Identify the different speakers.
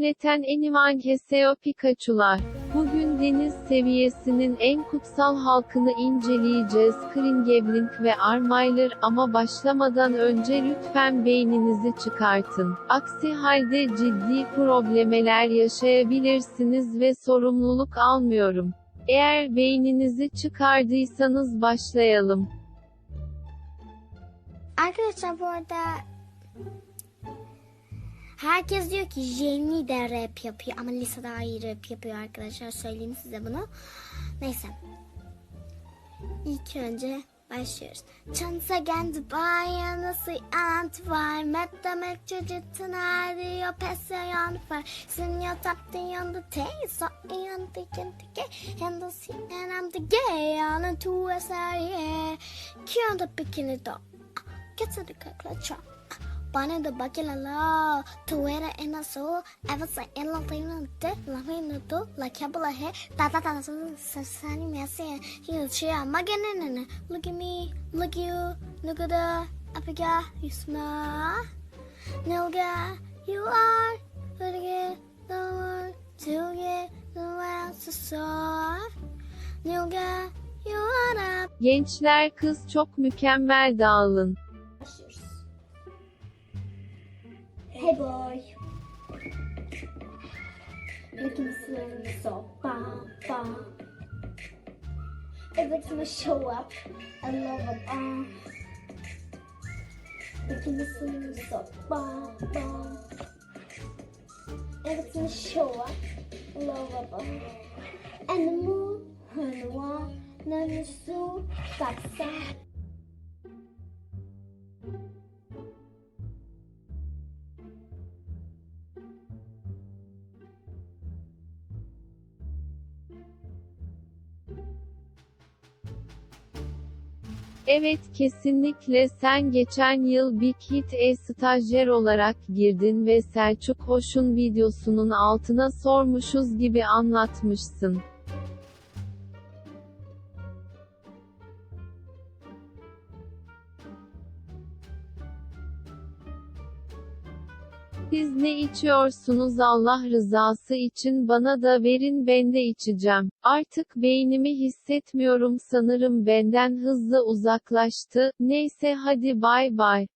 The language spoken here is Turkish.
Speaker 1: Cümleten Enivan Keseo Pikachu'lar. Bugün deniz seviyesinin en kutsal halkını inceleyeceğiz. Kringeblink ve Armailer ama başlamadan önce lütfen beyninizi çıkartın. Aksi halde ciddi problemler yaşayabilirsiniz ve sorumluluk almıyorum. Eğer beyninizi çıkardıysanız başlayalım.
Speaker 2: Arkadaşlar bu arada herkes diyor ki Jenny de rap yapıyor ama Lisa daha iyi rap yapıyor arkadaşlar söyleyeyim size bunu. Neyse. İlk önce başlıyoruz. Chance again to buy sea and to buy. Met on the fire. Sing your top the on the tay, so gay, and the sea and I'm the gay the two SRE. Kill the bikini dog. Get to the clutch. Bana da bakilala, tuera en la so, ever say en la tina de, la mina do, la kabla he, ta ta ta so, sani me se, you cheer, magana, look at me, look you, look at the, apiga, you smile, Nilga, you are, but again, the one, to get the world so soft, Nilga, you are up.
Speaker 1: Gençler kız çok mükemmel dağılın.
Speaker 2: Hey boy. Wielkim słowem so pa pa. Everything will show up. I love them all. Wielkim słowem so pa pa. Everything will show up. I love them all. And the moon and the wall. and the so got sad.
Speaker 1: Evet kesinlikle sen geçen yıl Big Hit E stajyer olarak girdin ve Selçuk Hoş'un videosunun altına sormuşuz gibi anlatmışsın. Siz ne içiyorsunuz Allah rızası için bana da verin ben de içeceğim. Artık beynimi hissetmiyorum sanırım benden hızlı uzaklaştı. Neyse hadi bay bay.